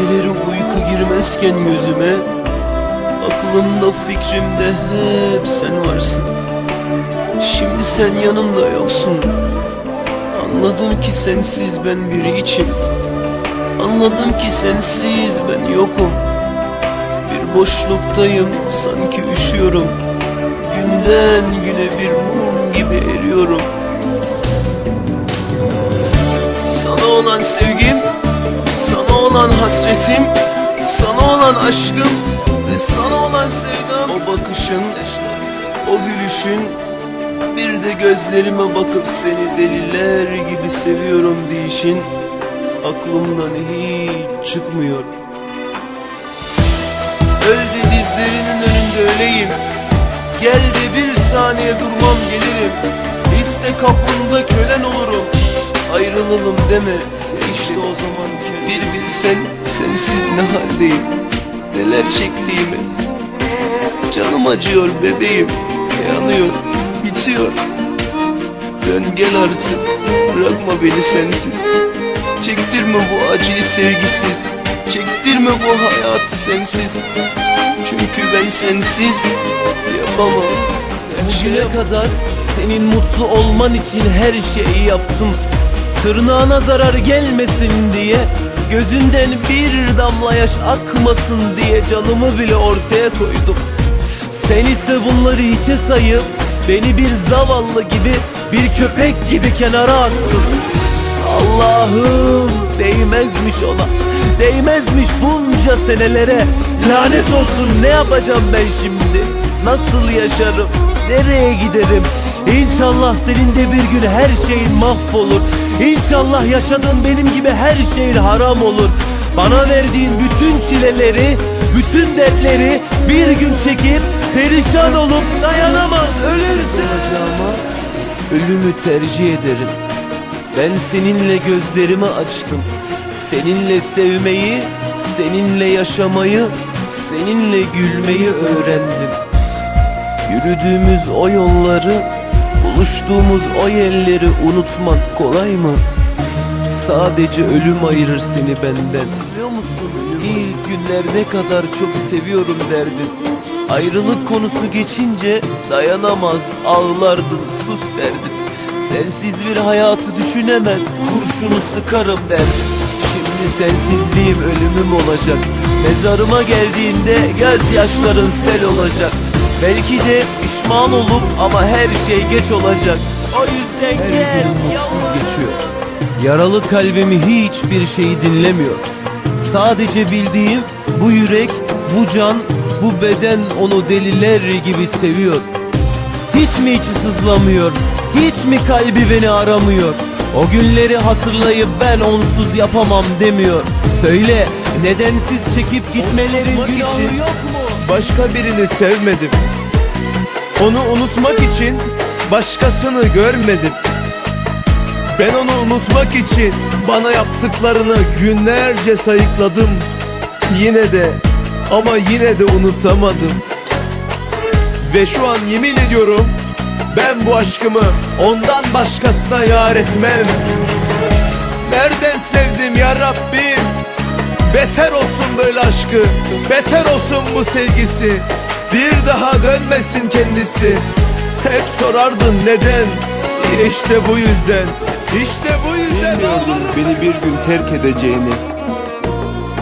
Geceleri uyku girmezken gözüme Aklımda fikrimde hep sen varsın. Şimdi sen yanımda yoksun. Anladım ki sensiz ben biri için. Anladım ki sensiz ben yokum. Bir boşluktayım sanki üşüyorum. Günden güne bir mum gibi eriyorum. Sana olan sevgim olan hasretim Sana olan aşkım Ve sana olan sevdam. O bakışın O gülüşün Bir de gözlerime bakıp seni deliler gibi seviyorum deyişin Aklımdan hiç çıkmıyor. Öl de dizlerinin önünde öleyim. Gel de bir saniye durmam gelirim. İste kapında kölen olurum. Ayrılalım deme işte o zaman Bir bilsen sensiz ne haldeyim? Neler çektiğimi? Canım acıyor bebeğim Yanıyor bitiyor. Dön gel artık Bırakma beni sensiz. Çektirme bu acıyı sevgisiz. Çektirme bu hayatı sensiz. Çünkü ben sensiz Yapamam. Bugüne kadar senin mutlu olman için her şeyi yaptım Tırnağına zarar gelmesin diye Gözünden bir damla yaş akmasın diye Canımı bile ortaya koydum. Sen ise bunları hiçe sayıp Beni bir zavallı gibi Bir köpek gibi kenara attın. Allah'ım değmezmiş ona Değmezmiş bunca senelere. Lanet olsun ne yapacağım ben şimdi? Nasıl yaşarım? Nereye giderim İnşallah senin de bir gün her şeyin mahvolur İnşallah yaşadığın benim gibi her şeyin haram olur Bana verdiğin bütün çileleri Bütün dertleri bir gün çekip Perişan olup dayanamaz ölürsün Olacağıma ölümü tercih ederim ben seninle gözlerimi açtım. Seninle sevmeyi, seninle yaşamayı, seninle gülmeyi öğrendim. Yürüdüğümüz o yolları, buluştuğumuz o yerleri unutmak kolay mı? Sadece ölüm ayırır seni benden. Biliyor musun? İlk günler ne kadar çok seviyorum derdin. Ayrılık konusu geçince dayanamaz ağlardın sus derdin. Sensiz bir hayatı düşünemez kurşunu sıkarım derdin. Şimdi sensizliğim ölümüm olacak. Mezarıma geldiğinde gözyaşların sel olacak. Belki de pişman olup ama her şey geç olacak. O yüzden her gel mutsuz geçiyor. Yaralı kalbimi hiçbir şeyi dinlemiyor. Sadece bildiğim bu yürek, bu can, bu beden onu deliler gibi seviyor. Hiç mi içi sızlamıyor? Hiç mi kalbi beni aramıyor? O günleri hatırlayıp ben onsuz yapamam demiyor. Söyle nedensiz çekip gitmelerin günahı için yok mu? Başka birini sevmedim. Onu unutmak için başkasını görmedim. Ben onu unutmak için bana yaptıklarını günlerce sayıkladım. Yine de ama yine de unutamadım. Ve şu an yemin ediyorum ben bu aşkımı ondan başkasına yar etmem. Nereden sevdim ya Rabbim Beter olsun böyle aşkı Beter olsun bu sevgisi Bir daha dönmesin kendisi Hep sorardın neden İşte bu yüzden İşte bu yüzden Bilmiyordum beni bir gün terk edeceğini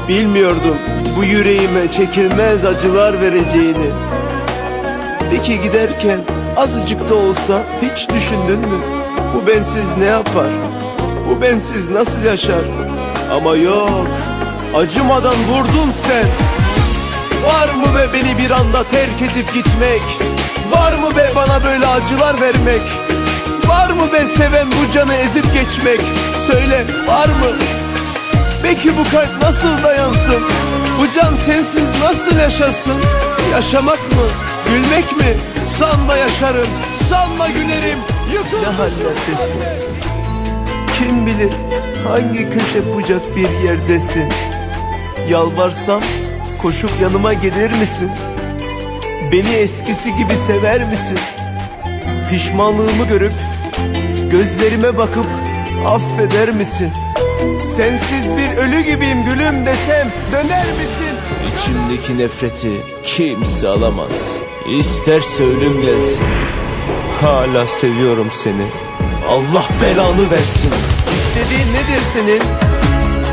Bilmiyordum bu yüreğime çekilmez acılar vereceğini Peki giderken azıcık da olsa hiç düşündün mü? Bu bensiz ne yapar? Bu bensiz nasıl yaşar? Ama yok acımadan vurdun sen Var mı be beni bir anda terk edip gitmek? Var mı be bana böyle acılar vermek? Var mı be seven bu canı ezip geçmek? Söyle var mı? Peki bu kalp nasıl dayansın? Bu can sensiz nasıl yaşasın? Yaşamak mı? Gülmek mi? Sanma yaşarım, sanma gülerim Ne Yıkılmışım hallerdesin Kim bilir hangi köşe bucak bir yerdesin Yalvarsam koşup yanıma gelir misin? Beni eskisi gibi sever misin? Pişmanlığımı görüp gözlerime bakıp affeder misin? Sensiz bir ölü gibiyim gülüm desem döner misin? İçimdeki nefreti kimse alamaz İsterse ölüm gelsin Hala seviyorum seni Allah belanı versin İstediğin nedir senin?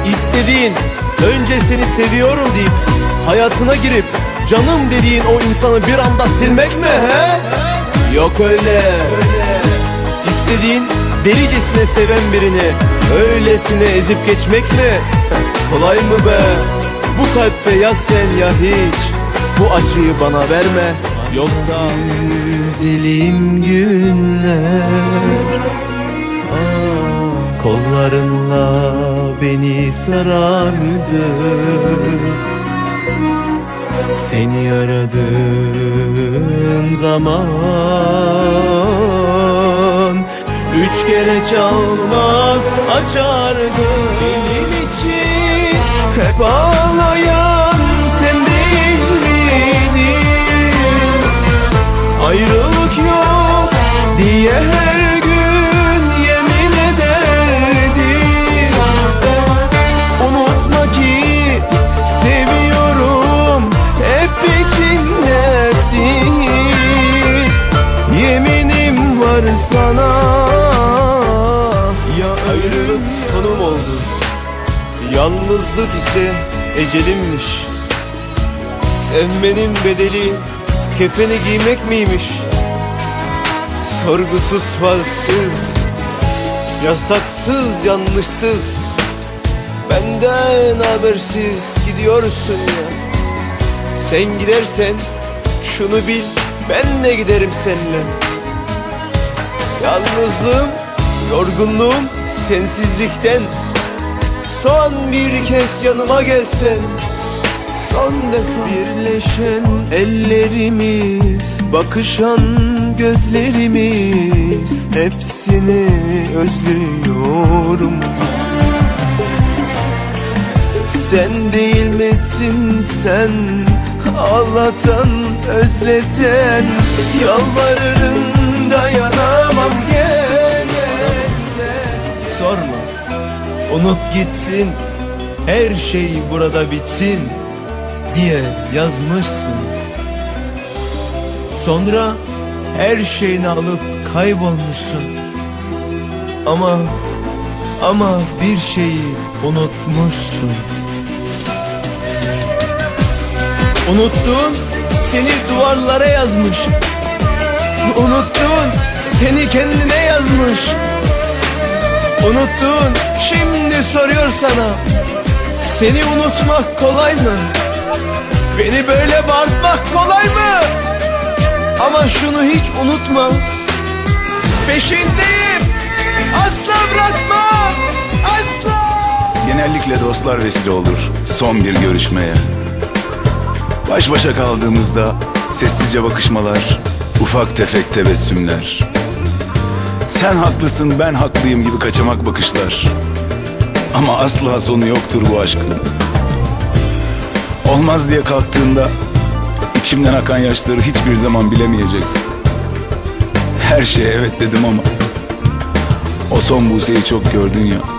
İstediğin önce seni seviyorum deyip hayatına girip canım dediğin o insanı bir anda silmek mi he? Yok öyle. İstediğin delicesine seven birini öylesine ezip geçmek mi? Kolay mı be? Bu kalpte ya sen ya hiç bu acıyı bana verme yoksa güzelim günler Ah, Kollarınla beni sarardı. Seni aradığım zaman Üç kere çalmaz açardı. Benim için hep ağlayan sonum oldu. Yalnızlık ise ecelimmiş. Sevmenin bedeli kefeni giymek miymiş? Sorgusuz falsız Yasaksız yanlışsız. Benden habersiz gidiyorsun ya. Sen gidersen şunu bil ben de giderim seninle. Yalnızlığım, yorgunluğum sensizlikten Son bir kez yanıma gelsen Son defa Birleşen ellerimiz Bakışan gözlerimiz Hepsini özlüyorum. Sen değil misin sen? Ağlatan, özleten Yalvarırım Unut gitsin Her şey burada bitsin Diye yazmışsın. Sonra her şeyini alıp kaybolmuşsun. Ama Ama bir şeyi unutmuşsun. Unuttuğun seni duvarlara yazmış. Unuttuğun seni kendine yazmış Unuttuğun şimdi soruyor sana Seni unutmak kolay mı? Beni böyle bağırtmak kolay mı? Ama şunu hiç unutma Peşindeyim Asla bırakmam Asla Genellikle dostlar vesile olur son bir görüşmeye. Baş başa kaldığımızda sessizce bakışmalar, ufak tefek tebessümler. Sen haklısın ben haklıyım gibi kaçamak bakışlar. Ama asla sonu yoktur bu aşkın. Olmaz diye kalktığında içimden akan yaşları hiçbir zaman bilemeyeceksin. Her şeye evet dedim ama o son Buse'yi çok gördün ya.